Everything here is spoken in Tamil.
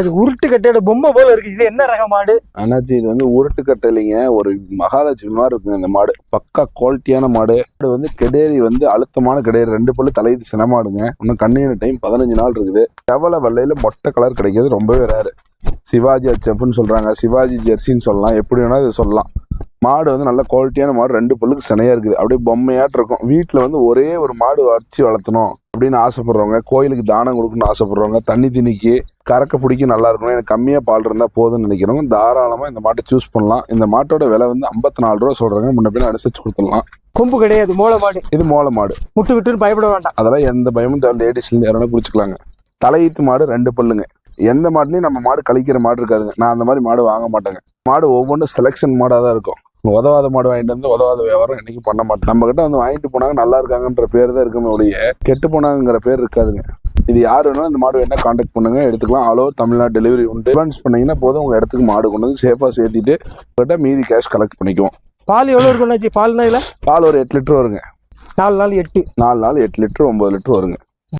அது உருட்டு கட்டையோட பொம்மை போல இருக்கு. இது என்ன ரக மாடு? அண்ணாச்சி இது வந்து உருட்டு கட்டலைங்க ஒரு மகாலட்சுமி மாதிரி இருக்குங்க இந்த மாடு. பக்கா குவாலிட்டியான மாடு. மாடு வந்து கெடேரி வந்து அழுத்தமான கெடேரி ரெண்டு பல்லு தலையிட்டு சினமாடுங்க இன்னும் கண்ணீர் டைம் பதினஞ்சு நாள் இருக்குது. செவல வெள்ளையில மொட்டை கலர் கிடைக்கிறது ரொம்பவே ரேரு சிவாஜி செஃப்னு சொல்றாங்க. சிவாஜி ஜெர்சின்னு சொல்லலாம். எப்படி வேணாலும் இது சொல்லலாம். மாடு வந்து நல்ல குவாலிட்டியான மாடு. ரெண்டு பல்லுக்கு சினையா இருக்குது. அப்படியே பொம்மையாட்டு இருக்கும். வீட்டில் வந்து ஒரே ஒரு மாடு வச்சு வளர்த்தணும் அப்படின்னு ஆசைப்படுறவங்க கோயிலுக்கு தானம் கொடுக்கணும்னு ஆசைப்படுறவங்க தண்ணி திணிக்கு கறக்க பிடிக்க நல்லா இருக்கணும். எனக்கு கம்மியாக பால் இருந்தால் போதும்னு நினைக்கிறவங்க தாராளமாக இந்த மாட்டை சூஸ் பண்ணலாம். இந்த மாட்டோட விலை வந்து ஐம்பத்தி நாலு ரூபா சொல்கிறாங்க முன்ன பின்ன அனுசரிச்சு கொடுத்துடலாம். கொம்பு கிடையாது மூளை மாடு. இது மோளை மாடு. முட்டு விட்டுன்னு பயப்பட வேண்டாம். அதெல்லாம் எந்த பயமும் தேவை லேடிஸ்லேருந்து யாரும் குடிச்சுக்கலாங்க தலையீத்து மாடு ரெண்டு பல்லுங்க. எந்த மாடுலையும் நம்ம மாடு கழிக்கிற மாடு இருக்காதுங்க. நான் அந்த மாதிரி மாடு வாங்க மாட்டேங்க. மாடு ஒவ்வொன்றும் செலெக்ஷன் மாடாக தான் இருக்கும். உதவாத மாடு வாங்கிட்டு வந்து உதவாத வியாபாரம் என்னைக்கும் பண்ண மாட்டேன். நம்ம கிட்ட வந்து வாங்கிட்டு போனாங்க நல்லா இருக்காங்கன்ற பேர் தான் இருக்குமே ஒழிய கெட்டு போனாங்கிற பேர் இருக்காதுங்க. இது யார் வேணாலும் இந்த மாடு என்ன காண்டாக்ட் பண்ணுங்க எடுத்துக்கலாம். ஆல் ஓவர் தமிழ்நாடு டெலிவரி உண்டு. அட்வான்ஸ் பண்ணீங்கன்னா போதும் உங்க இடத்துக்கு மாடு கொண்டு வந்து சேஃபாக சேர்த்திட்டு கிட்ட மீதி கேஷ் கலெக்ட் பண்ணிக்குவோம். பால் எவ்வளவு இருக்கும் பால்னா இல்ல பால் ஒரு எட்டு லிட்டர் வருங்க. நாலு நாள் எட்டு. நாலு நாள் எட்டு லிட்டர் ஒன்பது லிட்டர் வருங்க.